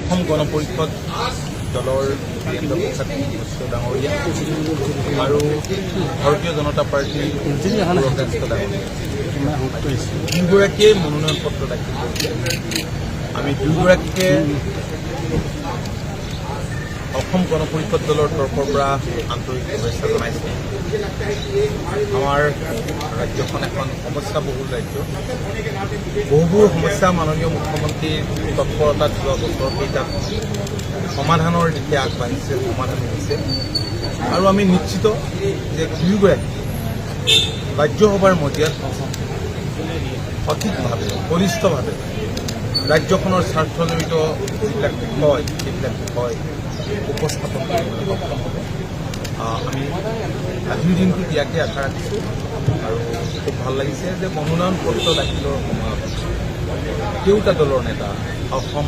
অসম গণ পৰিষদ দলৰ বীৰেন্দ্ৰ প্ৰসাদ ডাঙৰীয়া আৰু ভাৰতীয় জনতা পাৰ্টীৰ সুৰকান্ত ডাঙৰীয়া। দুয়োগৰাকীয়ে মনোনয়ন পত্ৰ দাখিল আমি দুয়োগৰাকীকে অসম গণ পৰিষদ দলৰ তৰফৰ পৰা আন্তৰিক শুভেচ্ছা জনাইছোঁ। আমাৰ ৰাজ্যখন এখন সমস্যাবহুল ৰাজ্য। বহুবোৰ সমস্যা মাননীয় মুখ্যমন্ত্ৰীৰ তৎপৰতাত যোৱা বছৰকেইটাত সমাধানৰ দিশে আগবাঢ়িছে, সমাধান হৈছে। আৰু আমি নিশ্চিত যে দুয়োগৰাকী ৰাজ্যসভাৰ মজিয়াত সঠিকভাৱে, বলিষ্ঠভাৱে ৰাজ্যখনৰ স্বাৰ্থজড়িত যিবিলাক বিষয়, সেইবিলাক বিষয় উপস্থাপন হ'ব। আমি আজিৰ দিনটোত ইয়াকে আশা ৰাখিছোঁ। আৰু খুব ভালো লাগিছে যে মনোনয়ন পত্ৰ দাখিলৰ সময়ত কেওটা দলৰ নেতা, অসম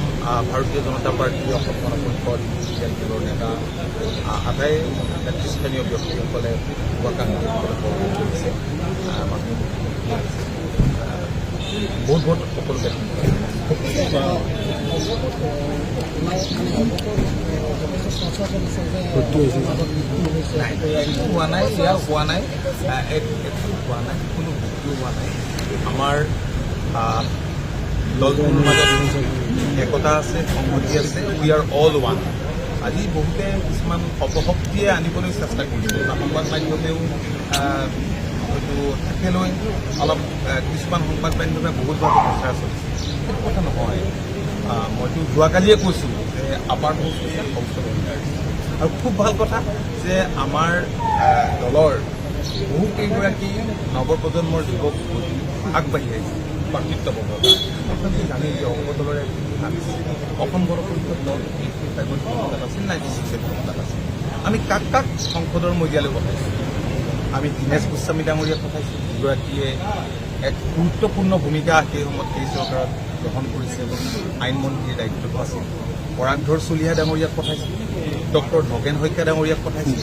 ভাৰতীয় জনতা পাৰ্টী অসম গণ পৰিষদ ইণ্ডিয়ান দলৰ নেতা আটাই নেতৃস্থানীয় ব্যক্তিসকলে বহুত বহুত সকলোকে ধন্যবাদ। নাই একো হোৱা নাই হোৱা নাই এক হোৱা হোৱা নাই। আমাৰ দলটোৰ মাজত একতা আছে সংহতি আছে উই আৰ অল ওৱান আজি বহুতে কিছুমান অপশক্তিয়ে আনিবলৈ চেষ্টা কৰিছে। সংবাদ মাধ্যমেও হয়তো থাকিলৈ অলপ আহ, কিছুমান সংবাদ মাধ্যমে বহুতভাৱে প্ৰচাৰ চলিছে সেইটো কথা নহয়। মইতো যোৱাকালিয়ে কৈছোঁ যে হাউচ হৈছে সংসদৰ আৰু খুব ভালো কথা যে আমাৰ দলৰ বহু কেইগৰাকী নৱপ্ৰজন্মৰ যুৱক আগবাঢ়ি আহিছে প্ৰাকৃতৱৰ আপোনালোকে জানে যে অংগ দলৰে অসম গণ পৰিষদ দল এইটো ক্ষমতাত আছিল নাইণ্টি ক্ষমতাত আছিল। আমি কাক কাক সংসদৰ মজিয়ালৈ পঠাইছোঁ? আমি দীনেশ গোস্বামী ডাঙৰীয়াক পঠাইছোঁ, যিগৰাকীয়ে এক গুৰুত্বপূৰ্ণ ভূমিকা সেই সময়ত এই চৰকাৰত গ্ৰহণ কৰিছে আইনমন্ত্ৰীৰ দায়িত্বটো আছিল পৰাগধৰ চলিহা ডাঙৰীয়াক পঠাইছোঁ ডক্টৰ নগেন শইকীয়া ডাঙৰীয়াক পঠাইছোঁ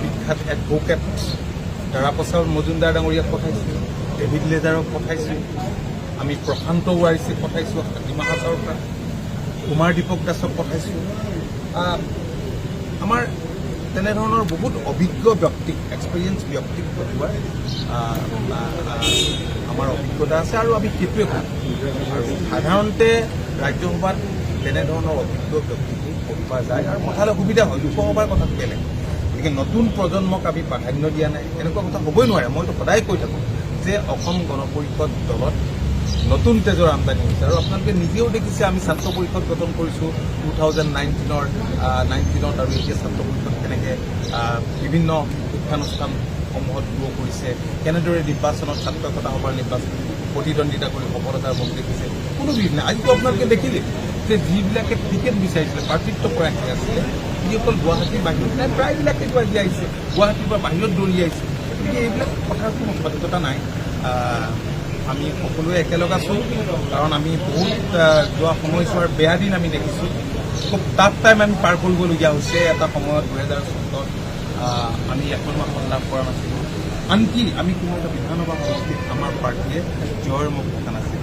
বিখ্যাত এডভোকেট তাৰাপ্ৰসাদ মজুমদাৰ ডাঙৰীয়াক পঠাইছোঁ ডেভিড লেজাৰক পঠাইছোঁ আমি প্ৰশান্ত ৱাৰিচিক পঠাইছোঁ ডিমা হাছাৰৰ পৰা কুমাৰ দীপক দাসক পঠাইছোঁ। আমাৰ তেনেধৰণৰ বহুত অভিজ্ঞ ব্যক্তিক এক্সপিৰিয়েঞ্চ ব্যক্তিক আহ, আমাৰ অভিজ্ঞতা আছে আৰু আমি সেইটোৱে কৰোঁ আৰু সাধাৰণতে ৰাজ্যসভাত তেনেধৰণৰ অভিজ্ঞ ব্যক্তিকো পঠোৱা যায় আৰু পঠালে সুবিধা হয় লোকসভাৰ কথাটো বেলেগ গতিকে নতুন প্ৰজন্মক আমি প্ৰাধান্য দিয়া নাই এনেকুৱা কথা হ'বই নোৱাৰে। মইতো সদায় কৈ থাকোঁ যে অসম গণ পৰিষদ দলত নতুন তেজৰ আমদানি হৈছে আৰু আপোনালোকে নিজেও দেখিছে, আমি ছাত্ৰ পৰিষদ গঠন কৰিছোঁ টু থাউজেণ্ড নাইনটিনৰ নাইনটিনত আৰু এতিয়া ছাত্ৰ পৰিষদ কেনেকৈ বিভিন্ন শিক্ষানুষ্ঠানসমূহত গ্ৰ' কৰিছে কেনেদৰে নিৰ্বাচনত ছাত্ৰ একতা সভাৰ নিৰ্বাচন প্ৰতিদ্বন্দ্বিতা কৰি সফলতাৰ মুখ দেখিছে, কোনো বিধ নাই। আজিতো আপোনালোকে দেখিলে যে যিবিলাকে টিকেট বিচাৰিছিলে, প্ৰাৰ্থিত্ব প্ৰয়াসী আছিলে যিসকল গুৱাহাটীৰ বাহিৰত নাই প্ৰায়বিলাকেতো আজি আহিছে, গুৱাহাটীৰ পৰা বাহিৰত দৌৰি আহিছে। গতিকে এইবিলাক কথাৰ কোনো সঠিকতা নাই। আমি সকলোৱে একেলগ আছোঁ, কাৰণ আমি বহুত যোৱা সময়ছোৱাৰ বেয়া দিন আমি দেখিছোঁ। খুব টাফ টাইম আমি পাৰ কৰিবলগীয়া হৈছে এটা সময়ত, দুহেজাৰ চৈধ্যত। আমি এখনও আসন লাভ কৰা নাছিলোঁ। আনকি আমি কোনো এটা বিধানসভা সমষ্টিত আমাৰ পাৰ্টীয়ে জয়ৰ মুখ দেখা নাছিল।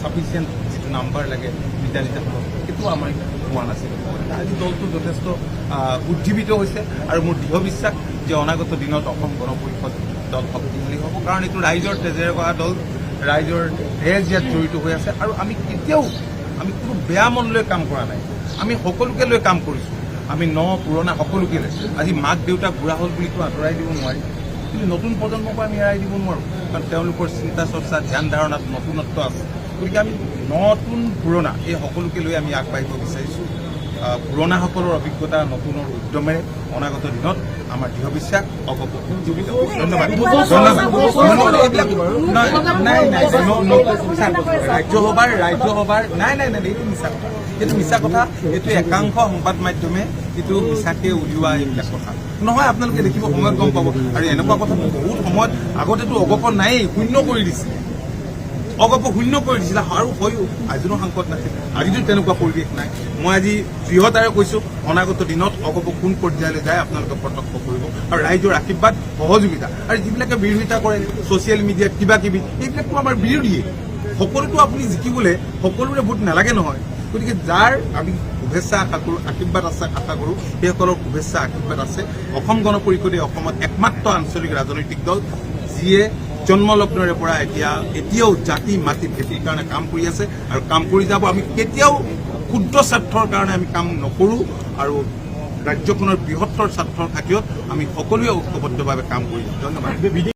ছাফিচিয়েণ্ট যিটো নাম্বাৰ লাগে বিদ্যালয়সমূহত সেইটো আমাৰ পোৱা নাছিল। আজি দলটো যথেষ্ট উজ্জীৱিত হৈছে আৰু মোৰ দৃঢ় বিশ্বাস যে অনাগত দিনত অসম গণ পৰিষদ দল শক্তিশালী হ'ব। কাৰণ এইটো ৰাইজৰ তেজেৰে কৰা দল, ৰাইজৰ তেজ ইয়াত জড়িত হৈ আছে আৰু আমি কেতিয়াও, আমি কোনো বেয়া মন লৈ কাম কৰা নাই। আমি সকলোকে লৈ কাম কৰিছোঁ। আমি ন পুৰণা সকলোকে লৈ। আজি মাক দেউতাক বুঢ়া হ'ল বুলিতো আঁতৰাই দিব নোৱাৰি। কিন্তু নতুন প্ৰজন্মৰ পৰা আমি এৰাই দিব নোৱাৰোঁ। কাৰণ তেওঁলোকৰ চিন্তা চৰ্চা, ধ্যান ধাৰণাত নতুনত্ব আছে। গতিকে আমি নতুন পুৰণা, এই সকলোকে লৈ আমি আগবাঢ়িব বিচাৰিছোঁ। পুৰণাসকলৰ অভিজ্ঞতা নতুনৰ উদ্যমেৰে অনাগত দিনত আমাৰ দৃঢ় বিশ্বাস। ৰাজ্যসভাৰ ৰাজ্যসভাৰ নাই নাই নাই এইটো মিছা কথা। এইটো মিছা কথা। এইটো একাংশ সংবাদ মাধ্যমে এইটো মিছাকে উলিওৱা এইবিলাক কথা। নহয় আপোনালোকে দেখিব সময়ত গম পাব। আৰু এনেকুৱা কথা বহুত সময়ত আগতেতো অগপ নায়েই শূন্য কৰি দিছিলে। অগপ শূন্য কৰি দিছিলে আৰু হয়ো আজিনো সাংসদ নাছিল। আজিতো তেনেকুৱা পৰিৱেশ নাই। মই আজি দৃঢ়তাৰে কৈছোঁ, অনাগত দিনত অগপ কোন পৰ্যায়লৈ যায় আপোনালোকে প্ৰত্যক্ষ কৰিব। আৰু ৰাইজৰ আশীৰ্বাদ, সহযোগিতা। আৰু যিবিলাকে বিৰোধিতা কৰে, ছ'চিয়েল মিডিয়াত কিবা কিবি এইবিলাকতো আমাৰ বিৰোধীয়ে সকলোতো আপুনি জিকিবলৈ, সকলোৰে ভোট নালাগে নহয়। গতিকে যাৰ আমি শুভেচ্ছা আশা কৰোঁ, আশীৰ্বাদ আছে, আশা কৰোঁ, সেইসকলৰ শুভেচ্ছা, আশীৰ্বাদ আছে। অসম গণ পৰিষদে অসমত একমাত্ৰ আঞ্চলিক ৰাজনৈতিক দল, যিয়ে জন্মলগ্নৰে পৰা এতিয়া, এতিয়াও জাতি, মাটি ভেটিৰ কাৰণে কাম কৰি আছে আৰু কাম কৰি যাব। আমি কেতিয়াও ক্ষুদ্ৰ স্বাৰ্থৰ কাৰণে আমি কাম নকৰোঁ আৰু ৰাজ্যখনৰ বৃহত্তৰ স্বাৰ্থৰ খাতিৰত আমি সকলোৱে ঐক্যবদ্ধভাৱে কাম কৰি ধন্যবাদ।